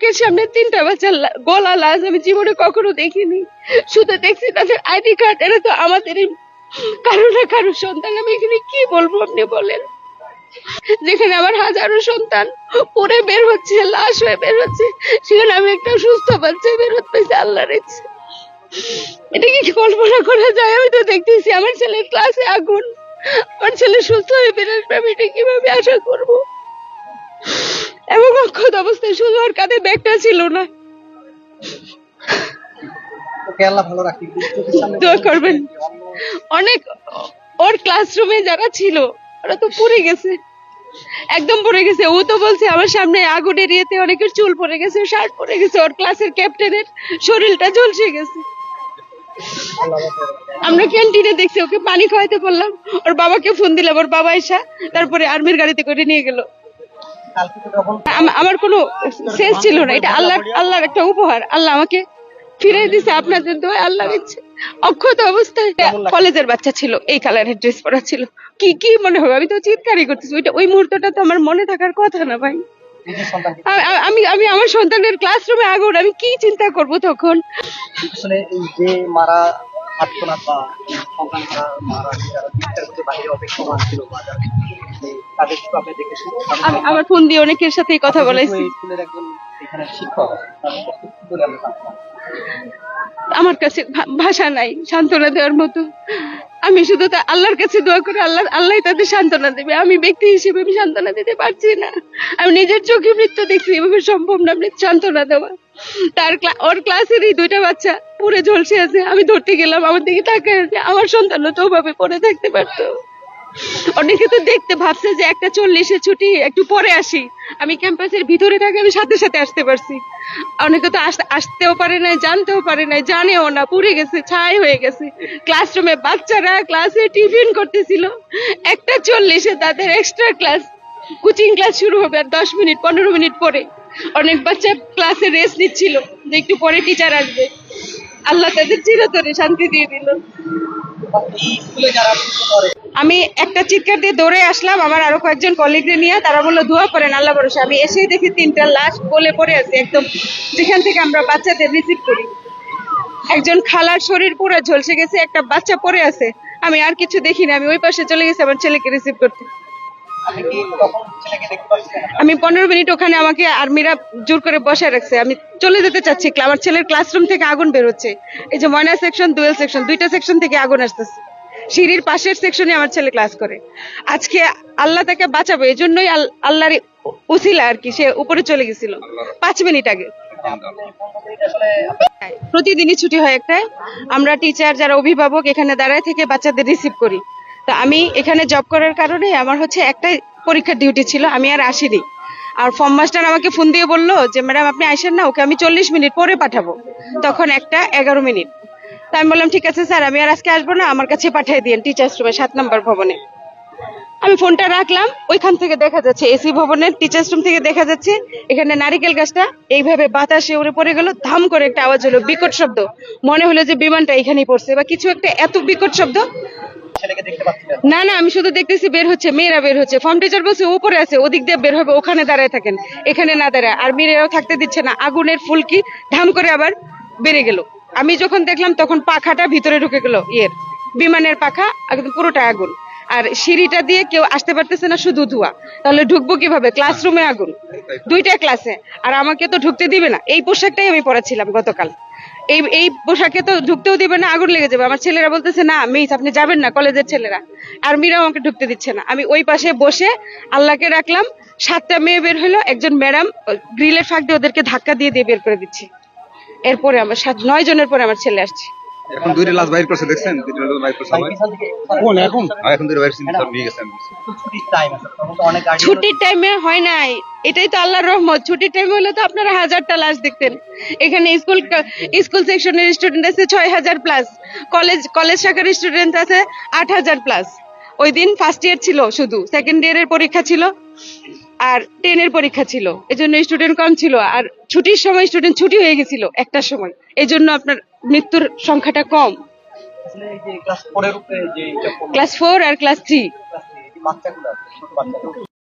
চোখের সামনে তিনটা বাচ্চার গলা লাশ আমি জীবনে কখনো দেখিনি। শুধু দেখছি তাদের আইডি কার্ড, এরা তো আমাদের কারও না কারও সন্তান। আমি এখানে কি বলব আপনি বলেন? যেখানে আমার হাজারো সন্তান পরে বের হচ্ছে, লাশ হয়ে বের হচ্ছে, সেখানে আমি একটা সুস্থ বাচ্চা বের হতে পারছি, আল্লাহর ইচ্ছে। এটা কি কল্পনা করা যায়? আমি তো দেখতেছি আমার ছেলের ক্লাসে আগুন, আমার ছেলে সুস্থ হয়ে বের আসবে আমি এটা কীভাবে আশা করব? অক্ষত অবস্থায় শুধু ওর কাঁধে ব্যাগটা ছিল না। দোয়া করবেন। অনেক ওর ক্লাসরুমে যারা ছিল ওরা তো পড়ে গেছে। একদম পড়ে গেছে। ও তো বলছে আমার সামনে আগুনের ইয়েতে অনেকের চুল পড়ে গেছে শার্ট পড়ে গেছে ওর ক্লাসের ক্যাপ্টেনের শরীরটা ঝলসে গেছে। আমরা ক্যান্টিনে দেখছি ওকে পানি খাওয়াইতে বললাম। ওর বাবাকে ফোন দিলাম ওর বাবা এসা তারপরে আর্মির গাড়িতে করে নিয়ে গেল। আমার কোনো শেষ ছিল না। এটা আল্লাহ আল্লাহর একটা উপহার। আল্লাহ আমাকে ফিরে দিছে আপনাদের দোয়া আল্লাহ দিচ্ছে। অক্ষত অবস্থায় কলেজের বাচ্চা ছিল এই কালারের ড্রেস পরা ছিল। কি কি মনে হবে? আমি তো চিৎকারই করতেছি। ওইটা ওই মুহূর্তটা তো আমার মনে থাকার কথা না ভাই। আমি আমি আমার সন্তানের ক্লাসরুমে আগুন। আমি কি চিন্তা করব তখন? আসলে যে মারা আত্মনাথ বা মারা বাইরে অপেক্ষমান ছিল আপনি আমি আমার ফোন দিয়ে অনেকের সাথেই কথা বলেছি। স্কুলের একজন এখানে শিক্ষক কাছে কি বলে আমরা কাছে ভাষা নাই সান্ত্বনা দেওয়ার মতো। আমি শুধু তা আল্লাহর কাছে দোয়া করে, আল্লাহ আল্লাহ তাদের সান্ত্বনা দেবে। আমি ব্যক্তি হিসেবে আমি সান্ত্বনা দিতে পারছি না। আমি নিজের চোখে মৃত্যু দেখছি, এভাবে সম্ভব না আপনি সান্ত্বনা দেওয়া। তার ওর ক্লাসের এই দুইটা বাচ্চা পুরে ঝলসে আছে। আমি ধরতে গেলাম, আমার দিকে তাকায় আছে আমার সন্তানও তো ওভাবে পড়ে থাকতে পারতো। অনেকে তো দেখতে ভাবছে যে একটা চল্লিশে ছুটি, একটু পরে আসি। আমি ক্যাম্পাসের ভিতরে থাকি, আমি সাথে সাথে আসতে পারছি। অনেকে তো আসতেও পারে নাই, জানতেও পারে নাই, জানেও না, পুড়ে গেছে, ছাই হয়ে গেছে। ক্লাসরুমে বাচ্চারা ক্লাসে টিফিন করতেছিল। একটা চল্লিশে তাদের এক্সট্রা ক্লাস কোচিং ক্লাস শুরু হবে আর দশ মিনিট, পনেরো মিনিট পরে। অনেক বাচ্চা ক্লাসে রেস্ট নিচ্ছিল, যে একটু পরে টিচার আসবে। আল্লাহ তাদের চিরতরে শান্তি দিয়ে দিল। স্কুলে যারা করে আমি একটা চিৎকার দিয়ে দৌড়ে আসলাম আমার আরও কয়েকজন কলিগরে নিয়ে তারা বলল দোয়া করেন আল্লাহ ভরসা। আমি এসেই দেখি তিনটা লাশ বলে পড়ে আছে একদম যেখান থেকে আমরা বাচ্চাদের রিসিভ করি। একজন খালার শরীর পুরো ঝলসে গেছে একটা বাচ্চা পড়ে আছে। আমি আর কিছু দেখিনি আমি ওই পাশে চলে গেছি আমার ছেলেকে রিসিভ করতে। আমি পনেরো মিনিট ওখানে আমাকে আর্মিরা জোর করে বসায় রাখছে। আমি চলে যেতে চাচ্ছি আমার ছেলের ক্লাসরুম থেকে আগুন বেরোচ্ছে। এই যে ময়না সেকশন দুয়েল সেকশন দুইটা সেকশন থেকে আগুন আসতেছে। সিঁড়ির পাশের সেকশনে আমার ছেলে ক্লাস করে। আজকে আল্লাহ তাকে বাঁচাবে এই জন্যই আল- আল্লাহর উসিলা আর কি, সে উপরে চলে গেছিল। পাঁচ মিনিট আগে। প্রতিদিনই ছুটি হয় একটাই আমরা টিচার যারা অভিভাবক, এখানে দাঁড়ায় থেকে বাচ্চাদের রিসিভ করি। তো আমি এখানে জব করার কারণে আমার হচ্ছে একটাই পরীক্ষার ডিউটি ছিল, আমি আর আসিনি। আর ফর্ম মাস্টার আমাকে ফোন দিয়ে বলল যে ম্যাডাম আপনি আসেন না, ওকে আমি চল্লিশ মিনিট পরে পাঠাবো। তখন একটা এগারো মিনিট। তা আমি বললাম ঠিক আছে স্যার আমি আর আজকে আসব না। আমার কাছে পাঠিয়ে দিন টিচার্স রুমে সাত নম্বর ভবনে। আমি ফোনটা রাখলাম ওইখান থেকে দেখা যাচ্ছে এসি ভবনের টিচার্স রুম থেকে দেখা যাচ্ছে এখানে নারিকেল গাছটা এইভাবে বাতাসে উড়ে পড়ে গেল ধাম করে একটা আওয়াজ হলো বিকট শব্দ। মনে হলো যে বিমানটা এখানেই পড়ছে বা কিছু একটা এত বিকট শব্দ। না। না আমি শুধু দেখতেছি বের হচ্ছে মেয়েরা বের হচ্ছে। ফর্ম টিচার বলছে উপরে আছে ওদিক দিয়ে বের হবে ওখানে দাঁড়ায় থাকেন। এখানে না দাঁড়ায়। আর মেয়েরাও থাকতে দিচ্ছে না আগুনের ফুলকি ধাম করে আবার বেড়ে গেল। আমি যখন দেখলাম তখন পাখাটা ভিতরে ঢুকে গেল, ইয়ের। বিমানের পাখা, একদম পুরোটা আগুন। আর সিঁড়িটা দিয়ে কেউ আসতে পারতেছে না, শুধু ধোয়া। তাহলে ঢুকবো কীভাবে? ক্লাসরুমে আগুন। দুইটা ক্লাসে। আর আমাকে তো ঢুকতে দিবে না। এই পোশাকটাই আমি পরেছিলাম গতকাল। এই এই পোশাকে তো ঢুকতেও দিবে না, আগুন লেগে যাবে। আমার ছেলেরা বলতেছে, না, মিস, আপনি যাবেন না, কলেজের ছেলেরা। আর মিরাও আমাকে ঢুকতে দিচ্ছে না। আমি ওই পাশে বসে আল্লাহকে রাখলাম। সাতটা মেয়ে বের হলো। একজন ম্যাডাম, গ্রিলের ফাঁক দিয়ে ওদেরকে ধাক্কা দিয়ে দিয়ে বের করে দিচ্ছি। এরপরে আমার সাত নয় জনের পরে আমার ছেলে আসছে। এখন দুইটা লাশ বাইর করছে দেখছেন? দুইটা লাশ বাইর করছে কোন এখন? এখন দুইটা বাইর করছে, নিয়ে গেছেন ছুটির টাইম আছে তখন তো অনেক ছুটির টাইমে হয় নাই। এটাই তো আল্লাহর রহমত। ছুটির টাইমে হলে তো আপনারা হাজারটা লাশ দেখতেন। এখানে স্কুল স্কুল সেকশনের স্টুডেন্ট আছে ছয় হাজার প্লাস কলেজ কলেজ শাখার স্টুডেন্ট আছে আট হাজার প্লাস ওই দিন ফার্স্ট ইয়ার ছিল শুধু। সেকেন্ড ইয়ারের পরীক্ষা ছিল। আর টেনের পরীক্ষা ছিল। এজন্য জন্য স্টুডেন্ট কম ছিল। আর ছুটির সময় স্টুডেন্ট ছুটি হয়ে গেছিল একটা সময়। এই জন্য আপনার মৃত্যুর সংখ্যাটা কম। ক্লাস ফোর আর ক্লাস থ্রি